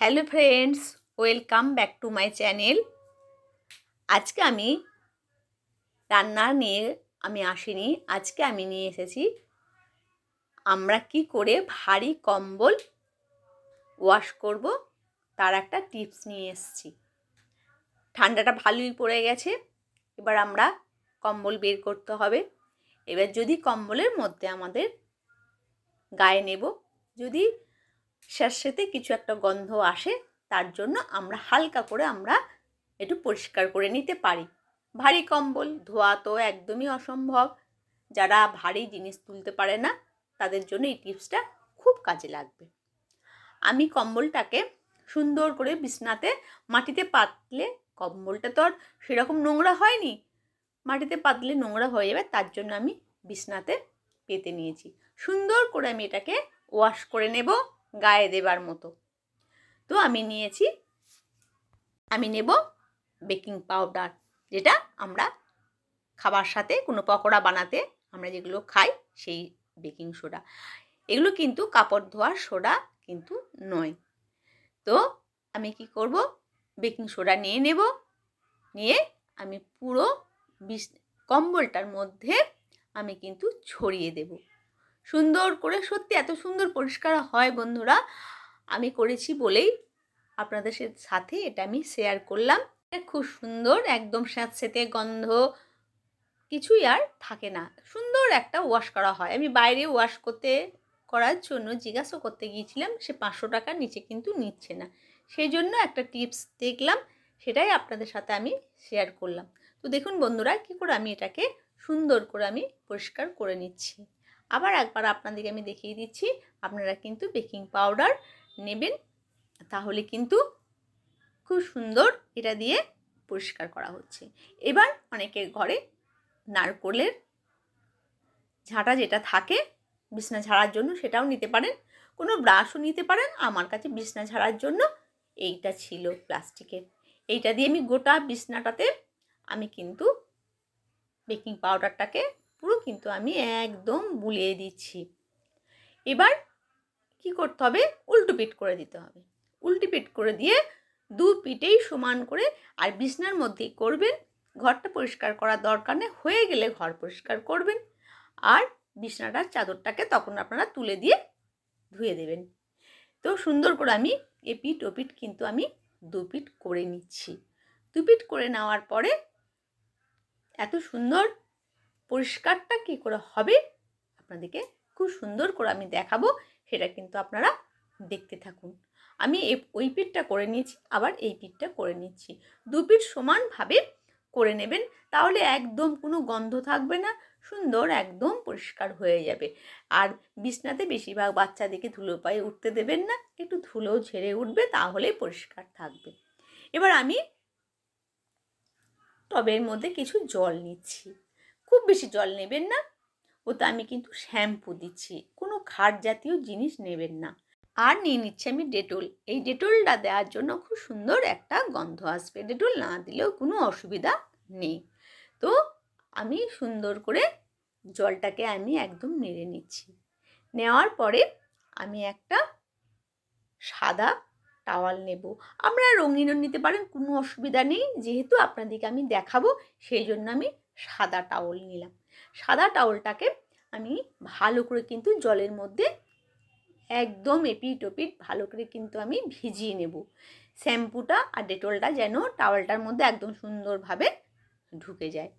Hello friends, welcome back to my channel. আজকে আমি রান্না নিয়ে আমি আসিনি, আজকে আমি নিয়ে এসেছি আমরা কি করে ভারী কম্বল ওয়াশ করব, তার একটা টিপস নিয়ে এসেছি। ঠান্ডাটা ভালোই পড়ে গেছে, এবার আমরা কম্বল বের করতে হবে। এবার যদি কম্বলের মধ্যে আমাদের গায়ে নেব, যদি স্যাঁতস্যাঁতে কিছু একটা গন্ধ আসে, তার জন্য আমরা হালকা করে আমরা একটু পরিষ্কার করে নিতে পারি। ভারী কম্বল, ধোয়া তো একদমই অসম্ভব। যারা ভারী জিনিস তুলতে পারে না, তাদের জন্য এই টিপসটা খুব কাজে লাগবে। আমি কম্বলটাকে সুন্দর করে বিছনাতে মাটিতে পাতলে, কম্বলটা তো আর সেরকম নোংরা হয়নি, মাটিতে পাতলে নোংরা হয়ে যাবে, তার জন্য আমি বিছনাতে পেতে নিয়েছি। সুন্দর করে আমি এটাকে ওয়াশ করে নেব। গায়ে দেবার মতো। তো আমি নিয়েছি, আমি নেব বেকিং পাউডার, যেটা আমরা খাবার সাথে কোনো পকোড়া বানাতে আমরা যেগুলো খাই সেই বেকিং সোডা। এগুলো কিন্তু কাপড় ধোয়ার সোডা কিন্তু নয়। তো আমি কি করব? বেকিং সোডা নিয়ে নেব, নিয়ে আমি পুরো বিষ কম্বলটার মধ্যে আমি কিন্তু ছড়িয়ে দেব। সুন্দর করে সত্যি এত সুন্দর পরিষ্কার হয় বন্ধুরা। আমি করেছি বলেই আপনাদের সাথে এটা আমি শেয়ার করলাম। খুব সুন্দর, একদম স্যাঁতস্যাঁতে গন্ধ কিছুই আর থাকে না। সুন্দর একটা ওয়াশ করা হয়। আমি বাইরে ওয়াশ করতে, করার জন্য জিজ্ঞাসা করতে গিয়েছিলাম, সে পাঁচশো টাকার নিচে কিন্তু নিচ্ছে না। সেই জন্য একটা টিপস দেখলাম, সেটাই আপনাদের সাথে আমি শেয়ার করলাম। তো দেখুন বন্ধুরা, কী করে আমি এটাকে সুন্দর করে আমি পরিষ্কার করে নিচ্ছি। আবার একবার আপনাদেরকে আমি দেখিয়ে দিচ্ছি, আপনারা কিন্তু বেকিং পাউডার নেবেন। তাহলে কিন্তু খুব সুন্দর এটা দিয়ে পরিষ্কার করা হচ্ছে। এবার অনেকের ঘরে নারকোলের ঝাঁটা যেটা থাকে, বিছনা ঝাড়ার জন্য সেটাও নিতে পারেন। কোনো ব্রাশও নিতে পারেন। আমার কাছে বিছনা ঝাড়ার জন্য এইটা ছিল প্লাস্টিকের। এইটা দিয়ে আমি গোটা বিছনাটাতে আমি কিন্তু বেকিং পাউডারটাকে পুরো কিন্তু আমি একদম বুলিয়ে দিচ্ছি। এবার কি করতে হবে? উল্টো পিট করে দিতে হবে। উল্টো পিট করে দিয়ে দু পিঠেই সমান করে আর বিছনার মধ্যেই করবেন। ঘরটা পরিষ্কার করার দরকার নেই, হয়ে গেলে ঘর পরিষ্কার করবেন। আর বিছনাটার চাদরটাকে তখন আপনারা তুলে দিয়ে ধুয়ে দেবেন। তো সুন্দর করে আমি এপিট ওপিট কিন্তু আমি দু পিট করে নিচ্ছি। দু পিট করে নেওয়ার পরে এত সুন্দর পরিষ্কারটা কী করে হবে, আপনাদেরকে খুব সুন্দর করে আমি দেখাবো, সেটা কিন্তু আপনারা দেখতে থাকুন। আমি ওই পিঠটা করে নিয়েছি, আবার এই পিঠটা করে নিচ্ছি। দু পিঠ সমানভাবে করে নেবেন, তাহলে একদম কোনো গন্ধ থাকবে না, সুন্দর একদম পরিষ্কার হয়ে যাবে। আর বিছনাতে বেশিরভাগ বাচ্চাদেরকে ধুলো পায়ে উঠতে দেবেন না, একটু ধুলো ঝেড়ে উঠবে তাহলেই পরিষ্কার থাকবে। এবার আমি টবের মধ্যে কিছু জল নিচ্ছি। খুব বেশি জল নেবেন না। ওতে আমি কিন্তু শ্যাম্পু দিচ্ছি। কোনো খাট জাতীয় জিনিস নেবেন না। আর নিয়ে নিচ্ছি আমি ডেটল। এই ডেটলটা দেওয়ার জন্য খুব সুন্দর একটা গন্ধ আসবে। ডেটল না দিলেও কোনো অসুবিধা নেই। তো আমি সুন্দর করে জলটাকে আমি একদম নেড়ে নিচ্ছি। নেওয়ার পরে আমি একটা সাদা টাওয়াল নেব। আপনারা রঙিনও নিতে পারেন, কোনো অসুবিধা নেই। যেহেতু আপনাদেরকে আমি দেখাবো, সেই জন্য আমি সাদা টাওয়াল নিলাম। সাদা টাওয়ালটাকে আমি ভালো করে কিন্তু জলের মধ্যে একদম এপিট ওপিট ভালো করে কিন্তু আমি ভিজিয়ে নেব। শ্যাম্পুটা আর ডেটলটা যেন টাওয়ালটার মধ্যে একদম সুন্দরভাবে ঢুকে যায়।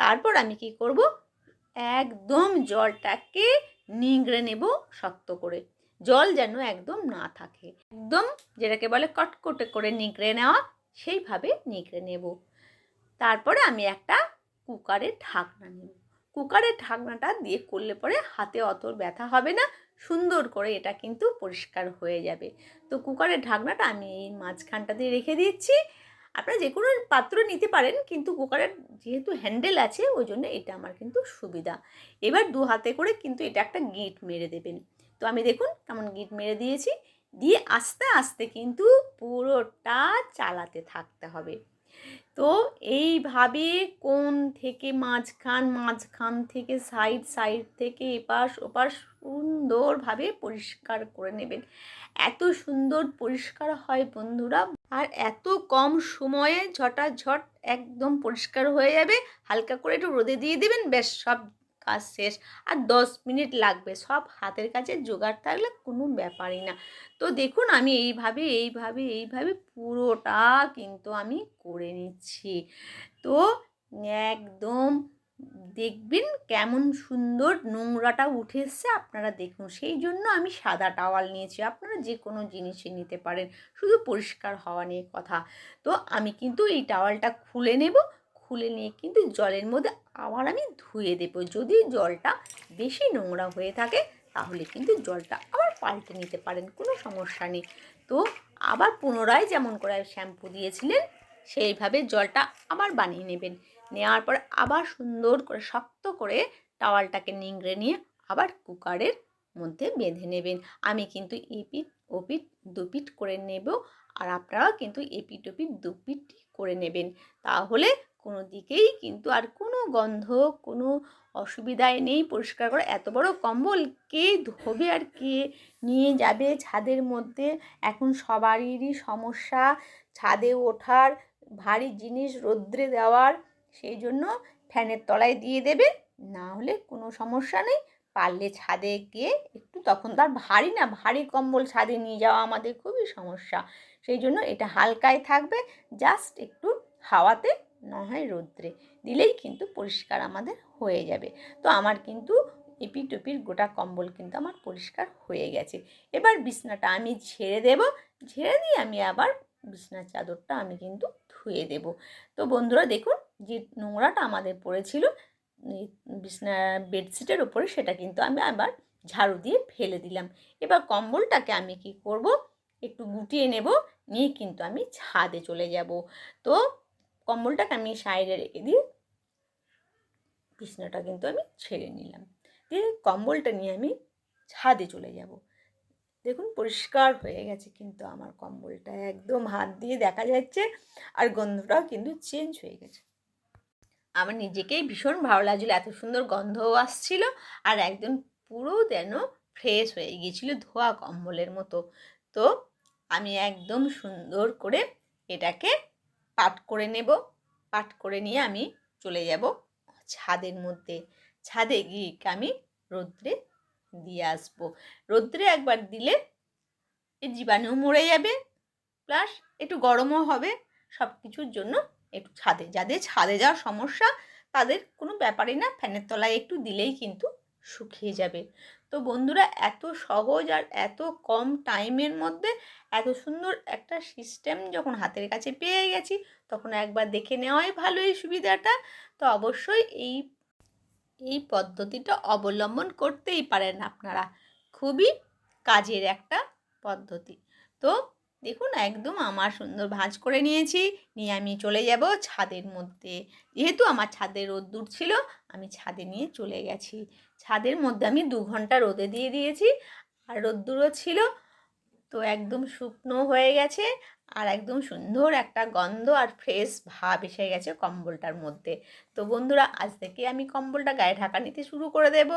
তারপর আমি কি করব? একদম জলটাকে নিংড়ে নেব শক্ত করে। জল যেন একদম না থাকে। একদম যেটাকে বলে কটকটে করে নিংড়ে নেওয়া, সেইভাবে নিংড়ে নেব। তারপরে আমি একটা কুকারের ঢাকনা নেব। কুকারের ঢাকনাটা দিয়ে করলে পরে হাতে অত ব্যথা হবে না, সুন্দর করে এটা কিন্তু পরিষ্কার হয়ে যাবে। তো কুকারের ঢাকনাটা আমি এই মাঝখানটা দিয়ে রেখে দিচ্ছি। আপনারা যে কোনো পাত্র নিতে পারেন, কিন্তু কুকারের যেহেতু হ্যান্ডেল আছে ওই জন্য এটা আমার কিন্তু সুবিধা। এবার দু হাতে করে কিন্তু এটা একটা গিট মেরে দেবেন। তো আমি দেখুন কেমন গিট মেরে দিয়েছি। দিয়ে আস্তে আস্তে কিন্তু পুরোটা চালাতে থাকতে হবে। তো এইভাবে কোন থেকে মাঝখান মাঝখান থেকে সাইড সাইড থেকে এপাশ, ওপাশ সুন্দরভাবে পরিষ্কার করে নেবেন। এত সুন্দর পরিষ্কার হয় বন্ধুরা, আর এত কম সময়ে ঝটাঝট একদম পরিষ্কার হয়ে যাবে। হালকা করে একটু রোদে দিয়ে দেবেন বেশ সব কাজ শেষ আর দশ মিনিট লাগবে। সব হাতের কাছে জোগাড় থাকলে কোনো ব্যাপারই না। তো দেখুন, আমি এইভাবে এইভাবে এইভাবে পুরোটা কিন্তু আমি করে নিচ্ছি। তো একদম দেখবেন কেমন সুন্দর নোংরাটা উঠে এসছে, আপনারা দেখুন। সেই জন্য আমি সাদা টাওয়াল নিয়েছি। আপনারা যে কোনো জিনিসই নিতে পারেন। শুধু পরিষ্কার হওয়া নিয়ে কথা। তো আমি কিন্তু এই টাওয়ালটা খুলে নেব। খুলে নিয়ে কিন্তু জলের মধ্যে আবার আমি ধুয়ে দেবো। যদি জলটা বেশি নোংরা হয়ে থাকে, তাহলে কিন্তু জলটা আবার পাল্টে নিতে পারেন, কোনো সমস্যা নেই। তো আবার পুনরায় যেমন করে শ্যাম্পু দিয়েছিলেন, সেইভাবে জলটা আবার বানিয়ে নেবেন। নেওয়ার পর আবার সুন্দর করে শক্ত করে টাওয়ালটাকে নিংড়ে নিয়ে আবার কুকারের মধ্যে বেঁধে নেবেন। আমি কিন্তু এপিট ওপিট দুপিট করে নেব, আর আপনারাও কিন্তু এপিট ওপিট দুপিট করে নেবেন। তাহলে কোনো দিকেই কিন্তু আর কোনো গন্ধ, কোনো অসুবিধায় নেই। পরিষ্কার করা এত বড় কম্বল কে ধোবে আর কে নিয়ে যাবে ছাদের মধ্যে? এখন সবারই সমস্যা ছাদে ওঠার, ভারী জিনিস রোদ্রে দেওয়ার, সেই জন্য ফ্যানের তলায় দিয়ে দেবে। না হলে কোনো সমস্যা নেই। পারলে ছাদে গিয়ে একটু তখন তার ভারী না, ভারী কম্বল ছাদে নিয়ে যাওয়া আমাদের খুবই সমস্যা। সেই জন্য এটা হালকায় থাকবে, জাস্ট একটু হাওয়াতে না হয় রোদ্রে। দিলেই কিন্তু পরিষ্কার আমাদের হয়ে যাবে। তো আমার কিন্তু এপি টপির গোটা কম্বল কিন্তু আমার পরিষ্কার হয়ে গেছে। এবার বিছনাটা আমি ঝেড়ে দেব। ঝেড়ে দিয়ে আমি আবার বিছনার চাদরটা আমি কিন্তু ধুয়ে দেব। তো বন্ধুরা দেখুন, যে নোংরাটা আমাদের পড়েছিল বিছনা বেডশিটের ওপরে সেটা কিন্তু আমি আবার ঝাড়ু দিয়ে ফেলে দিলাম। এবার কম্বলটাকে আমি কি করব? একটু গুটিয়ে নেব। নিয়ে কিন্তু আমি ছাদে চলে যাব। তো কম্বলটাকে আমি সাইডে রেখে দিয়ে বিছনাটা কিন্তু আমি ছেড়ে নিলাম। দিয়ে কম্বলটা নিয়ে আমি ছাদে চলে যাব। দেখুন, পরিষ্কার হয়ে গেছে কিন্তু আমার কম্বলটা। একদম হাত দিয়ে দেখা যাচ্ছে আর গন্ধটাও কিন্তু চেঞ্জ হয়ে গেছে। আমার নিজেকেই ভীষণ ভালো লাগছিল, এত সুন্দর গন্ধও আসছিল আর একদম পুরো যেন ফ্রেশ হয়ে গিয়েছিল ধোয়া কম্বলের মতো। তো আমি একদম সুন্দর করে এটাকে পাট করে নেব। পাট করে নিয়ে আমি চলে যাব ছাদের মধ্যে। ছাদে গিয়ে আমি রোদ্রে দিয়ে আসব। রোদ্রে একবার দিলে এই জীবাণু মরে যাবে প্লাস একটু গরমও হবে সব কিছুর জন্য একটু ছাদে। যাদের ছাদে যাওয়ার সমস্যা, তাদের কোনো ব্যাপারই না, ফ্যানের তলায় একটু দিলেই কিন্তু শুকিয়ে যাবে। তো বন্ধুরা, এত সহজ আর এত কম টাইমের মধ্যে এত সুন্দর একটা সিস্টেম যখন হাতের কাছে পেয়ে গেছি, তখন একবার দেখে নেওয়াই ভালো এই সুবিধাটা। তো অবশ্যই এই এই পদ্ধতিটা অবলম্বন করতেই পারেন আপনারা। খুবই কাজের একটা পদ্ধতি। তো দেখুন, একদম আমার সুন্দর ভাঁজ করে নিয়েছি। নিয়ে আমি চলে যাব ছাদের মধ্যে। যেহেতু আমার ছাদে রোদ্দুর ছিল, আমি ছাদে নিয়ে চলে গেছি। ছাদের মধ্যে আমি দু ঘণ্টা রোদে দিয়ে দিয়েছি। আর রোদ্দুরও ছিল তো একদম শুকনো হয়ে গেছে আর একদম সুন্দর একটা গন্ধ আর ফ্রেশ ভাব এসে গেছে কম্বলটার মধ্যে। তো বন্ধুরা, আজ থেকে আমি কম্বলটা গায়ে ঢাকা নিতে শুরু করে দেব।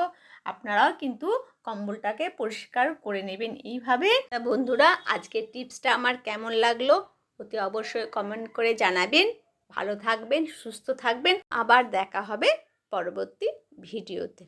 আপনারাও কিন্তু কম্বলটাকে পরিষ্কার করে নেবেন এইভাবে। বন্ধুরা, আজকের টিপসটা আমার কেমন লাগল অতি অবশ্যই কমেন্ট করে জানাবেন। ভালো থাকবেন, সুস্থ থাকবেন। আবার দেখা হবে পরবর্তী ভিডিওতে।